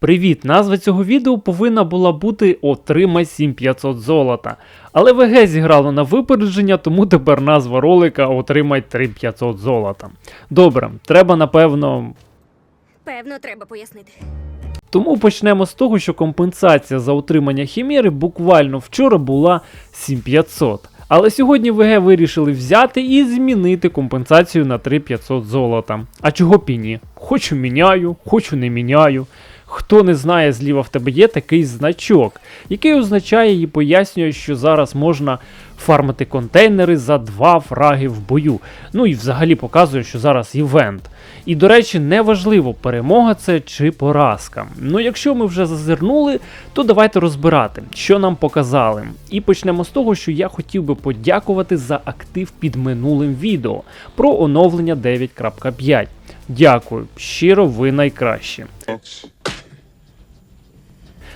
Привіт! Назва цього відео повинна була бути Отримай 7500 золота. Але ВГ зіграло на випередження, тому тепер назва ролика Отримай 3500 золота. Добре, треба напевно. Певно, треба пояснити. Тому почнемо з того, що компенсація за отримання хімери буквально вчора була 7500. Але сьогодні ВГ вирішили взяти і змінити компенсацію на 3500 золота. А чого б і ні? Хочу міняю, хочу не міняю. Хто не знає, зліва в тебе є такий значок, який означає і пояснює, що зараз можна фармити контейнери за два фраги в бою. Ну і взагалі показує, що зараз івент. І до речі, неважливо, перемога це чи поразка. Ну якщо ми вже зазирнули, то давайте розбирати, що нам показали. І почнемо з того, що я хотів би подякувати за актив під минулим відео про оновлення 9.5. Дякую, щиро, ви найкращі.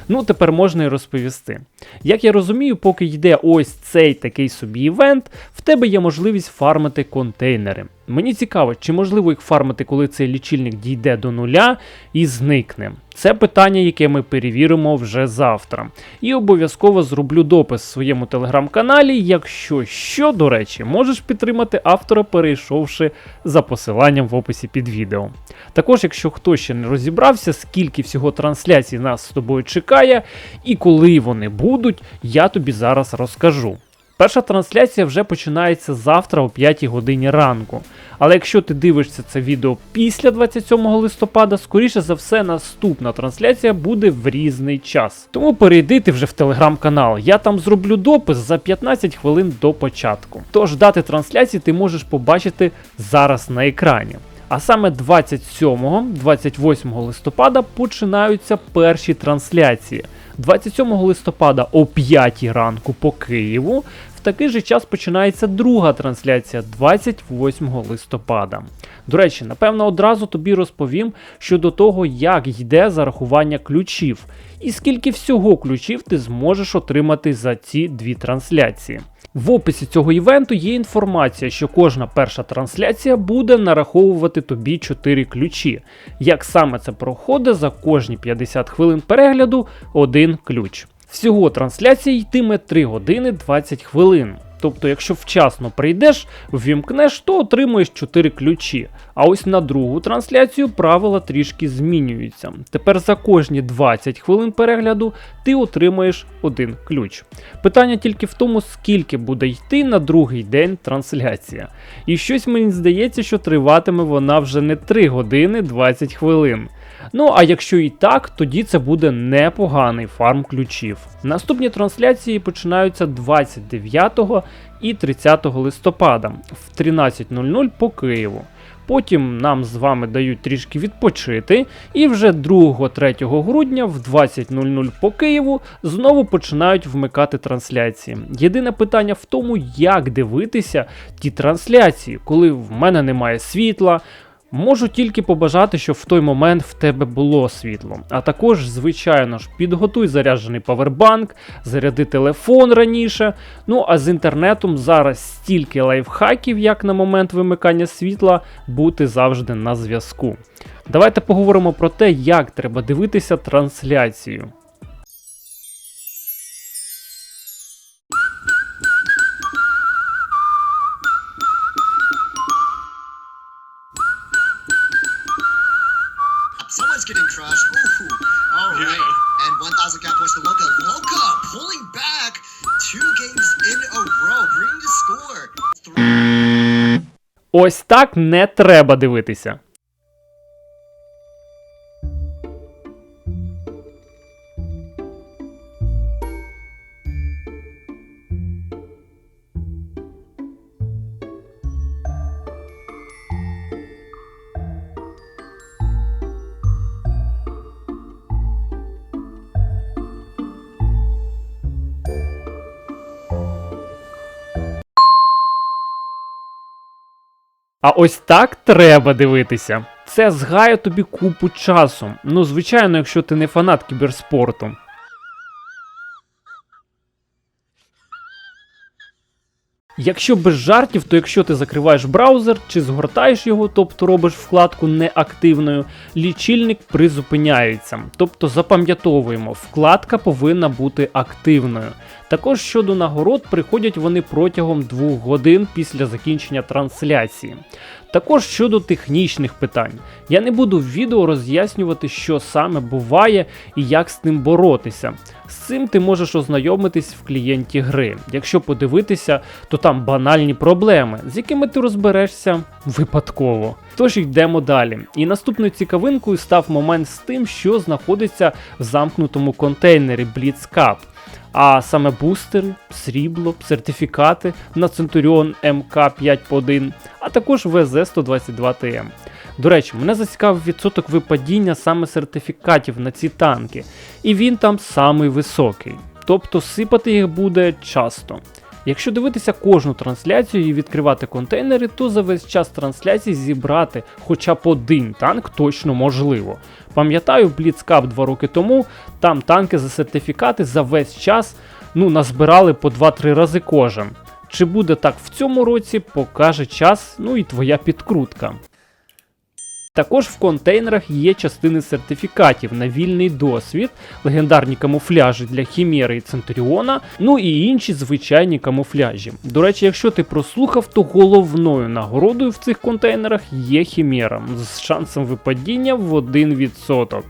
Ну, тепер можна і розповісти. Як я розумію, поки йде ось цей такий собі івент, в тебе є можливість фармити контейнери. Мені цікаво, чи можливо їх фармити, коли цей лічильник дійде до нуля і зникне. Це питання, яке ми перевіримо вже завтра. І обов'язково зроблю допис в своєму телеграм-каналі. Якщо що, до речі, можеш підтримати автора, перейшовши за посиланням в описі під відео. Також, якщо хтось ще не розібрався, скільки всього трансляцій нас з тобою чекає, і коли вони будуть, я тобі зараз розкажу. Перша трансляція вже починається завтра о 5 годині ранку. Але якщо ти дивишся це відео після 27 листопада, скоріше за все, наступна трансляція буде в різний час. Тому перейди вже в телеграм-канал. Я там зроблю допис за 15 хвилин до початку. Тож дати трансляції ти можеш побачити зараз на екрані. А саме 27-28 листопада починаються перші трансляції. 27 листопада о 5 ранку по Києву. Такий же час починається друга трансляція 28 листопада. До речі, напевно, одразу тобі розповім щодо того, як йде зарахування ключів, і скільки всього ключів ти зможеш отримати за ці дві трансляції. В описі цього івенту є інформація, що кожна перша трансляція буде нараховувати тобі 4 ключі. Як саме це проходить за кожні 50 хвилин перегляду один ключ. Всього трансляція йтиме 3 години 20 хвилин. Тобто, якщо вчасно прийдеш, ввімкнеш, то отримуєш 4 ключі. А ось на другу трансляцію правила трішки змінюються. Тепер за кожні 20 хвилин перегляду ти отримаєш один ключ. Питання тільки в тому, скільки буде йти на другий день трансляція. І щось мені здається, що триватиме вона вже не 3 години 20 хвилин. Ну а якщо і так, тоді це буде непоганий фарм ключів. Наступні трансляції починаються 29 і 30 листопада в 13.00 по Києву. Потім нам з вами дають трішки відпочити, і вже 2-3 грудня в 20.00 по Києву знову починають вмикати трансляції. Єдине питання в тому, як дивитися ті трансляції, коли в мене немає світла. Можу тільки побажати, щоб в той момент в тебе було світло. А також, звичайно ж, підготуй заряджений павербанк, заряди телефон раніше. Ну а з інтернетом зараз стільки лайфхаків, як на момент вимикання світла, бути завжди на зв'язку. Давайте поговоримо про те, як треба дивитися трансляцію. Ось так не треба дивитися. А ось так треба дивитися. Це згає тобі купу часу. Ну, звичайно, якщо ти не фанат кіберспорту. Якщо без жартів, то якщо ти закриваєш браузер чи згортаєш його, тобто робиш вкладку неактивною, лічильник призупиняється. Тобто запам'ятовуємо, вкладка повинна бути активною. Також щодо нагород, приходять вони протягом 2 годин після закінчення трансляції. Також щодо технічних питань, я не буду в відео роз'яснювати, що саме буває і як з ним боротися. З цим ти можеш ознайомитись в клієнті гри. Якщо подивитися, то там банальні проблеми, з якими ти розберешся випадково. Тож йдемо далі. І наступною цікавинкою став момент з тим, що знаходиться в замкнутому контейнері BlitzCap. А саме бустери, срібло, сертифікати на Centurion MK5.1, а також VZ122TM. До речі, мене зацікавив відсоток випадіння саме сертифікатів на ці танки, і він там самий високий. Тобто сипати їх буде часто. Якщо дивитися кожну трансляцію і відкривати контейнери, то за весь час трансляції зібрати хоча б один танк точно можливо. Пам'ятаю, Blitzcup 2 роки тому, там танки за сертифікати за весь час ну, назбирали по 2-3 рази кожен. Чи буде так в цьому році, покаже час, ну і твоя підкрутка. Також в контейнерах є частини сертифікатів на вільний досвід, легендарні камуфляжі для Хімєри і Центуріона, ну і інші звичайні камуфляжі. До речі, якщо ти прослухав, то головною нагородою в цих контейнерах є Хімєра з шансом випадіння в 1%.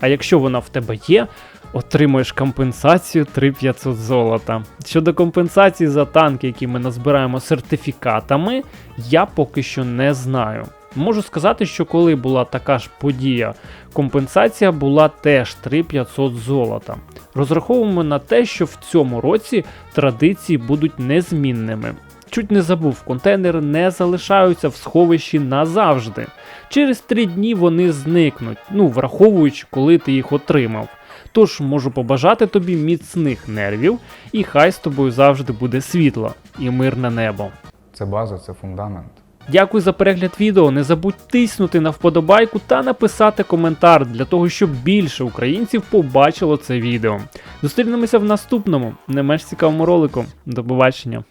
А якщо вона в тебе є, отримаєш компенсацію 3500 золота. Щодо компенсації за танки, які ми назбираємо сертифікатами, я поки що не знаю. Можу сказати, що коли була така ж подія, компенсація була теж 3500 золота. Розраховуємо на те, що в цьому році традиції будуть незмінними. Чуть не забув, контейнери не залишаються в сховищі назавжди. Через 3 дні вони зникнуть, ну враховуючи, коли ти їх отримав. Тож можу побажати тобі міцних нервів, і хай з тобою завжди буде світло і мирне небо. Це база, це фундамент. Дякую за перегляд відео. Не забудь тиснути на вподобайку та написати коментар для того, щоб більше українців побачило це відео. Зустрінемося в наступному, не менш цікавому ролику. До побачення.